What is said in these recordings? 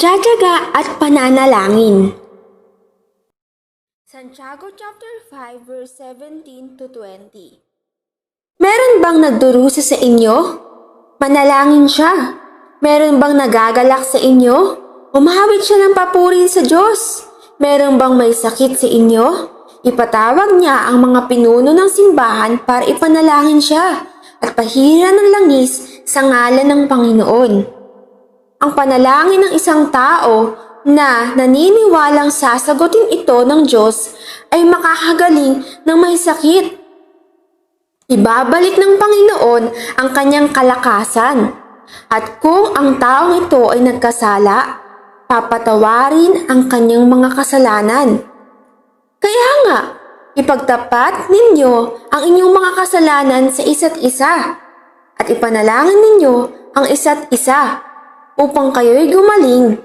Pagtsatsaga at pananalangin. Santiago chapter 5 verse 17 to 20. Meron bang nagdurusa sa inyo? Manalangin siya. Meron bang nagagalak sa inyo? Umawit siya ng papuri sa Diyos. Meron bang may sakit sa inyo? Ipatawag niya ang mga pinuno ng simbahan para ipanalangin siya at pahiran ng langis sa ngalan ng Panginoon. Ang panalangin ng isang tao na naniniwalang sasagutin ito ng Diyos ay makakagaling ng may sakit. Ibabalik ng Panginoon ang kanyang kalakasan. At kung ang taong ito ay nagkasala, papatawarin ang kanyang mga kasalanan. Kaya nga, ipagtapat ninyo ang inyong mga kasalanan sa isa't isa at ipanalangin ninyo ang isa't isa upang kayo'y gumaling.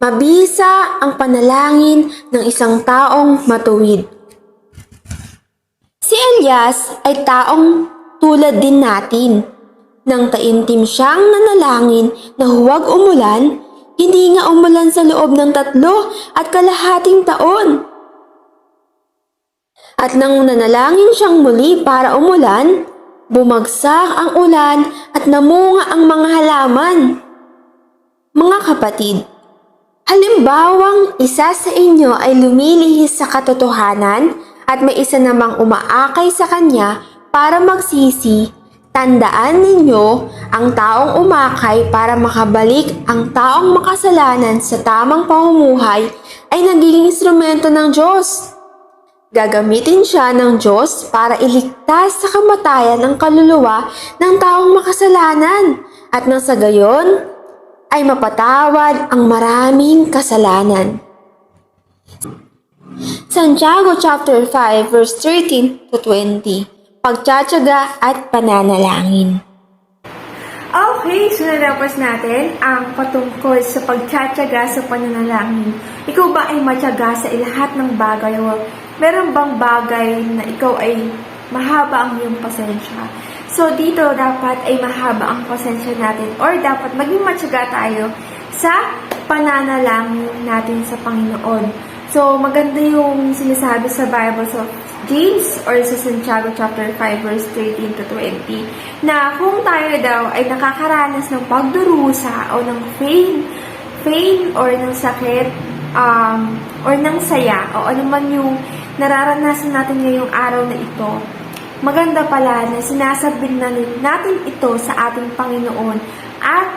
Mabisa ang panalangin ng isang taong matuwid. Si Elias ay taong tulad din natin. Nang taimtim siyang nanalangin na huwag umulan, hindi nga umulan sa loob ng tatlo at kalahating taon. At nang nanalangin siyang muli para umulan, bumagsak ang ulan at namunga ang mga halaman. Mga kapatid, halimbawang isa sa inyo ay lumilihis sa katotohanan at may isa namang umaakay sa kanya para magsisi, tandaan ninyo ang taong umakay para makabalik ang taong makasalanan sa tamang pamumuhay ay nagiging instrumento ng Diyos. Gagamitin siya ng Diyos para iligtas sa kamatayan ang kaluluwa ng taong makasalanan at nang sa gayon ay mapatawad ang maraming kasalanan. Santiago chapter 5 verse 13 to 20. Pagtsatsaga at pananalangin. Okay, so nalabas natin ang patungkol sa pagtsatsaga sa pananalangin. Ikaw ba ay matyaga sa lahat ng bagay o meron bang bagay na ikaw ay mahaba ang iyong pasensya? So dito dapat ay mahaba ang pasensya natin or dapat maging matyaga tayo sa pananalangin natin sa Panginoon. So maganda yung sinasabi sa Bible sa James or sa Santiago chapter 5 verse 13 to 20 na kung tayo daw ay nakakaranas ng pagdurusa o ng pain, pain or ng sakit um, or ng saya o ano man yung nararanasan natin ngayong araw na ito, maganda pala na sinasabit na natin ito sa ating Panginoon at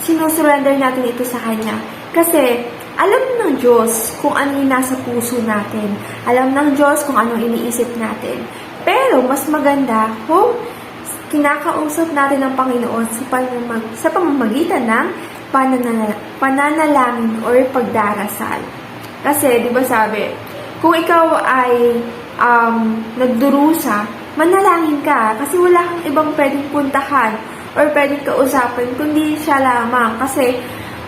sinusurrender natin ito sa Kanya. Kasi alam ng Diyos kung ano yung nasa puso natin. Alam ng Diyos kung anong iniisip natin. Pero mas maganda kung kinakausap natin ang Panginoon sa, pamamag sa pamamagitan ng pananal- pananalangin or pagdarasal. Kasi, di ba sabi, kung ikaw ay um, nagdurusa, manalangin ka kasi wala kang ibang pwedeng puntahan or pwedeng kausapin kundi siya lamang. Kasi,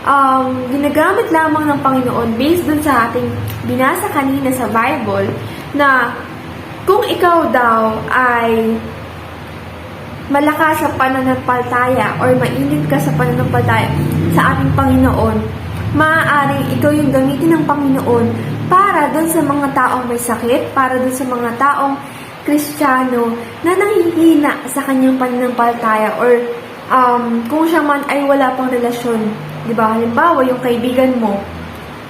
um, ginagamit lamang ng Panginoon based dun sa ating binasa kanina sa Bible na kung ikaw daw ay malakas sa pananampalataya or mainit ka sa pananampalataya sa ating Panginoon, maaaring ikaw yung gamitin ng Panginoon para dun sa mga taong may sakit, para dun sa mga taong kristyano na nangihina sa kanyang pananampalataya or um, kung siya man ay wala pang relasyon. Di ba? Halimbawa, yung kaibigan mo,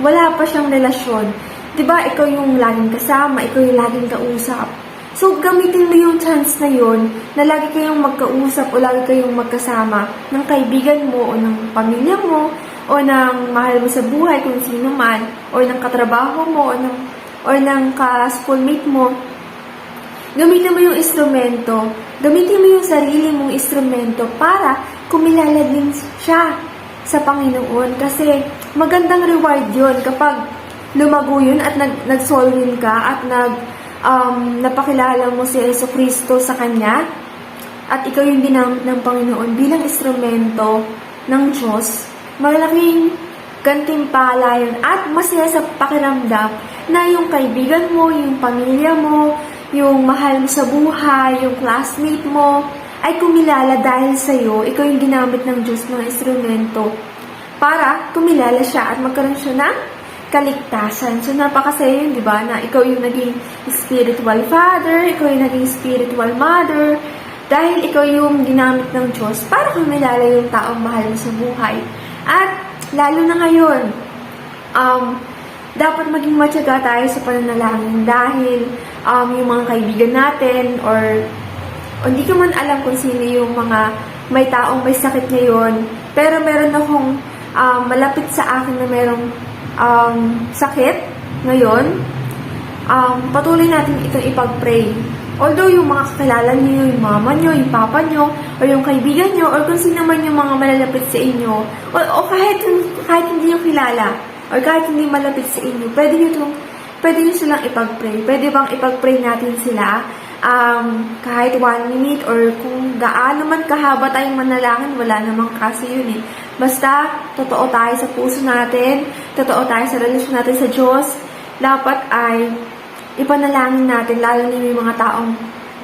wala pa siyang relasyon. Di ba? Ikaw yung laging kasama, ikaw yung laging kausap. So, gamitin mo yung chance na yun na lagi kayong magkausap o lagi kayong magkasama ng kaibigan mo o ng pamilya mo o ng mahal mo sa buhay kung sino man o ng katrabaho mo o ng, o ng ka-schoolmate mo. Gamitin mo yung instrumento, gamitin mo yung sarili mong instrumento para kumilala din siya sa Panginoon. Kasi magandang reward yun kapag lumago yun at nag, nag-soul win ka at nag um, napakilala mo si Yeso Kristo sa Kanya. At ikaw yung ginamit ng Panginoon bilang instrumento ng Diyos, malaking gantimpala yun. At masaya sa pakiramdam na yung kaibigan mo, yung pamilya mo, yung mahal mo sa buhay, yung classmate mo, ay kumilala dahil sa'yo, ikaw yung ginamit ng Diyos ng instrumento para tumilala siya at magkaroon siya ng kaligtasan. So, napakasaya yun, di ba? Na ikaw yung naging spiritual father, ikaw yung naging spiritual mother, dahil ikaw yung ginamit ng Diyos para kumilala yung taong mahal mo sa buhay. At, lalo na ngayon, um, dapat maging matyaga tayo sa pananalangin dahil um, yung mga kaibigan natin or hindi ko man alam kung sino yung mga may taong may sakit ngayon, pero meron akong um, malapit sa akin na merong um, sakit ngayon, um, patuloy natin itong ipag-pray. Although yung mga kakilala niyo, yung mama niyo, yung papa niyo, o yung kaibigan niyo, or kung sino man yung mga malalapit sa inyo, o, o kahit, kahit hindi niyo kilala, or kahit hindi malapit sa inyo, pwede niyo itong, pwede niyo silang ipag-pray. Pwede bang ipag-pray natin sila? Um, kahit one minute, or kung gaano man kahaba tayong manalangin, wala namang kasi yun eh. Basta, totoo tayo sa puso natin, totoo tayo sa relasyon natin sa Diyos, dapat ay ipanalangin natin, lalo na yung mga taong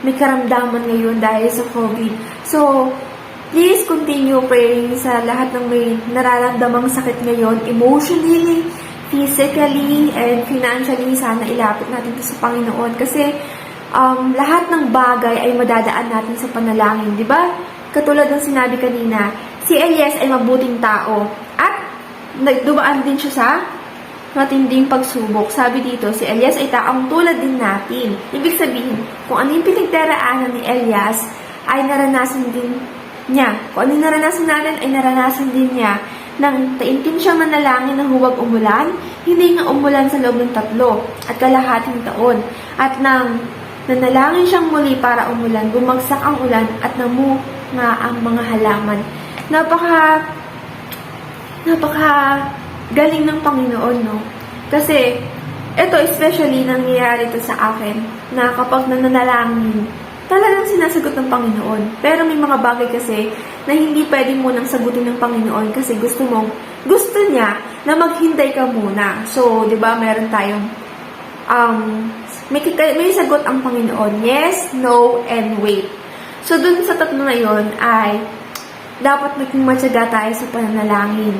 may karamdaman ngayon dahil sa COVID. So, please continue praying sa lahat ng may nararamdamang sakit ngayon, emotionally, physically, and financially, sana ilapit natin ito sa Panginoon. Kasi, um, lahat ng bagay ay madadaan natin sa panalangin, di ba? Katulad ng sinabi kanina, si Elias ay mabuting tao at nagdumaan din siya sa matinding pagsubok. Sabi dito, si Elias ay taong tulad din natin. Ibig sabihin, kung ano yung pinagdaraanan ni Elias, ay naranasan din niya. Kung ano yung naranasan natin, ay naranasan din niya. Nang taimtim siya manalangin ng huwag umulan, hindi nga umulan sa loob ng tatlo at kalahating taon. At nang nanalangin siyang muli para umulan, bumagsak ang ulan at namu nga ang mga halaman. Napaka napaka galing ng Panginoon, no? Kasi, ito especially nangyayari to sa akin, na kapag nananalangin, talagang sinasagot ng Panginoon. Pero may mga bagay kasi na hindi pwede munang sagutin ng Panginoon kasi gusto mong, gusto niya na maghintay ka muna. So, di ba, meron tayong, um, may, may sagot ang Panginoon. Yes, no, and wait. So, dun sa tatlo na yon ay, dapat maging matyaga tayo sa pananalangin.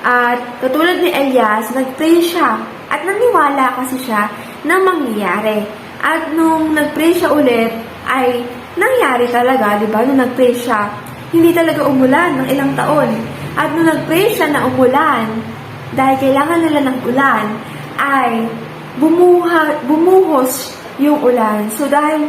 At katulad ni Elias, nag-pray siya at naniwala kasi siya na mangyayari. At nung nag-pray siya ulit, ay nangyari talaga, di ba? Nung nag-pray siya, hindi talaga umulan ng ilang taon. At nung nag-pray siya na umulan, dahil kailangan nila ng ulan, ay bumuha, bumuhos yung ulan. So dahil,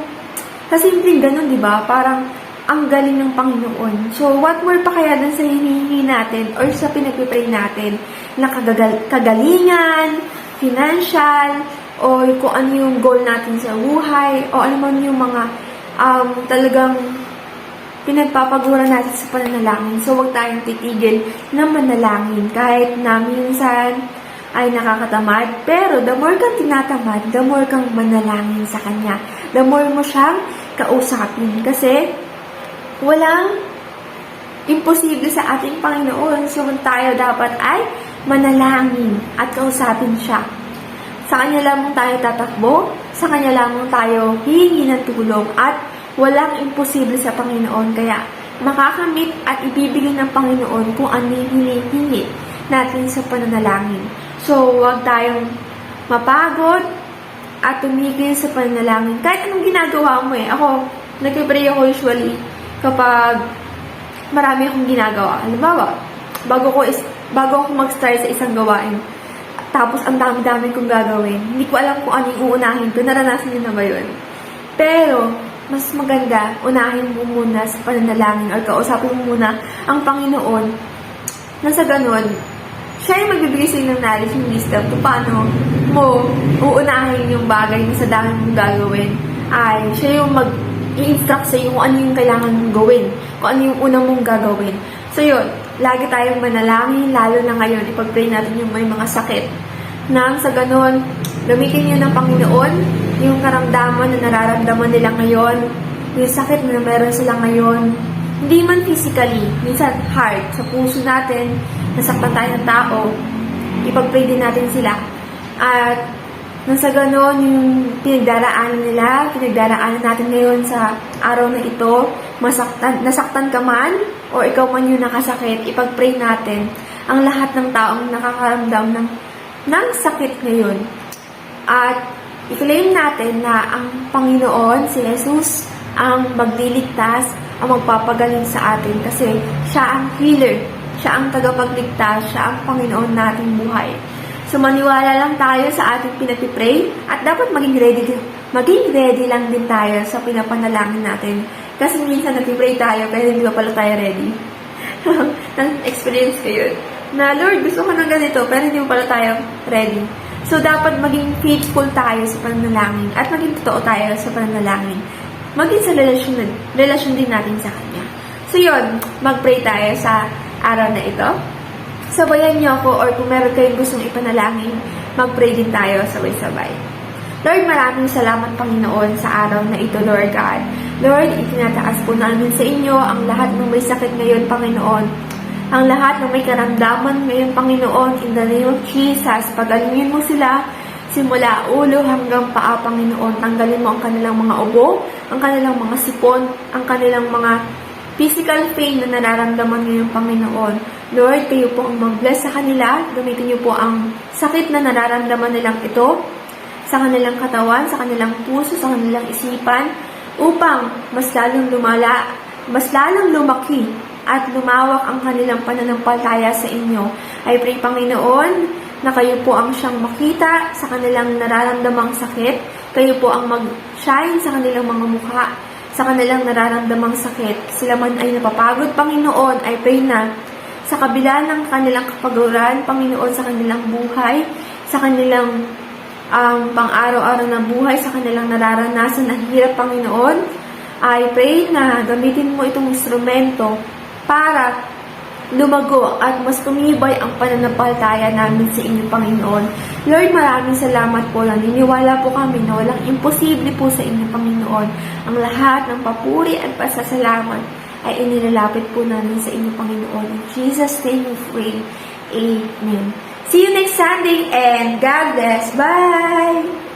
kasimpleng ganun, di ba? Parang ang galing ng Panginoon. So, what more pa kaya dun sa hinihingi natin or sa pinagpipray natin na kagagal- kagalingan, financial, o kung ano yung goal natin sa buhay, o ano man yung mga um, talagang pinagpapagura natin sa pananalangin. So, huwag tayong titigil na manalangin kahit na minsan ay nakakatamad. Pero, the more kang tinatamad, the more kang manalangin sa Kanya. The more mo siyang kausapin. Kasi, walang imposible sa ating Panginoon. So, tayo dapat ay manalangin at kausapin siya. Sa Kanya lamang tayo tatakbo, sa Kanya lamang tayo hihingi ng tulong at walang imposible sa Panginoon. Kaya, makakamit at ibibigay ng Panginoon kung ano yung hinihingi natin sa pananalangin. So, huwag tayong mapagod at tumigil sa pananalangin. Kahit anong ginagawa mo eh. Ako, nag-pray ako usually kapag marami akong ginagawa. Halimbawa, bago ko is, bago ako mag-start sa isang gawain, tapos ang dami-dami kong gagawin, hindi ko alam kung ano yung uunahin ko. Naranasan niyo na ba yun? Pero, mas maganda, unahin mo muna sa pananalangin or kausapin mo muna ang Panginoon na sa ganun, siya yung magbibigay sa ng knowledge yung wisdom kung paano mo uunahin yung bagay na sa dami mong gagawin. Ay, siya yung mag i-instruct sa kung ano yung kailangan mong gawin, kung ano yung una mong gagawin. So yun, lagi tayong manalangin, lalo na ngayon, ipag-pray natin yung may mga sakit. Nang sa ganun, gamitin yun ng Panginoon, yung karamdaman na nararamdaman nila ngayon, yung sakit na meron sila ngayon, hindi man physically, minsan heart, sa puso natin, nasaktan tayo ng tao, ipag-pray din natin sila. At Nang sa ganon, yung pinagdaraanan nila, pinagdaraanan natin ngayon sa araw na ito, masaktan, nasaktan ka man, o ikaw man yung nakasakit, ipag-pray natin ang lahat ng taong nakakaramdam ng, ng sakit ngayon. At i-claim natin na ang Panginoon, si Jesus, ang magliligtas, ang magpapagaling sa atin kasi siya ang healer, siya ang tagapagligtas, siya ang Panginoon nating buhay. So maniwala lang tayo sa ating pinagpipray at dapat maging ready maging ready lang din tayo sa pinapanalangin natin. Kasi minsan nagpipray tayo pero hindi pa pala tayo ready. Nang-experience ko yun. Na, Lord, gusto ko ng ganito, pero hindi pa pala tayo ready. So, dapat maging faithful tayo sa pananalangin at maging totoo tayo sa pananalangin. Maging sa relasyon, relasyon din natin sa Kanya. So, yun, mag-pray tayo sa araw na ito. Sabayan niyo ako or kung meron kayong gustong ipanalangin, mag-pray din tayo sabay-sabay. Lord, maraming salamat Panginoon sa araw na ito, Lord God. Lord, itinataas po namin sa inyo ang lahat ng may sakit ngayon, Panginoon. Ang lahat ng may karamdaman ngayon, Panginoon, in the name of Jesus, pagalingin mo sila simula ulo hanggang paa, Panginoon. Tanggalin mo ang kanilang mga ubo, ang kanilang mga sipon, ang kanilang mga physical pain na nararamdaman ngayon, Panginoon. Lord, kayo po ang mag-bless sa kanila. Gamitin niyo po ang sakit na nararamdaman nilang ito sa kanilang katawan, sa kanilang puso, sa kanilang isipan, upang mas lalong lumala, mas lalong lumaki at lumawak ang kanilang pananampalataya sa inyo. I pray, Panginoon, na kayo po ang siyang makita sa kanilang nararamdamang sakit. Kayo po ang mag-shine sa kanilang mga mukha, sa kanilang nararamdamang sakit. Sila man ay napapagod, Panginoon, I pray na sa kabila ng kanilang kapaguran, Panginoon, sa kanilang buhay, sa kanilang ang pang-araw-araw na buhay sa kanilang nararanasan na hirap, Panginoon. I pray na gamitin mo itong instrumento para lumago at mas tumibay ang pananampalataya namin sa inyo, Panginoon. Lord, maraming salamat po. Naniniwala po kami na walang imposible po sa inyo, Panginoon. Ang lahat ng papuri at pasasalamat ay inilalapit po namin sa inyo, Panginoon. In Jesus' name we pray. Amen. See you next Sunday and God bless. Bye!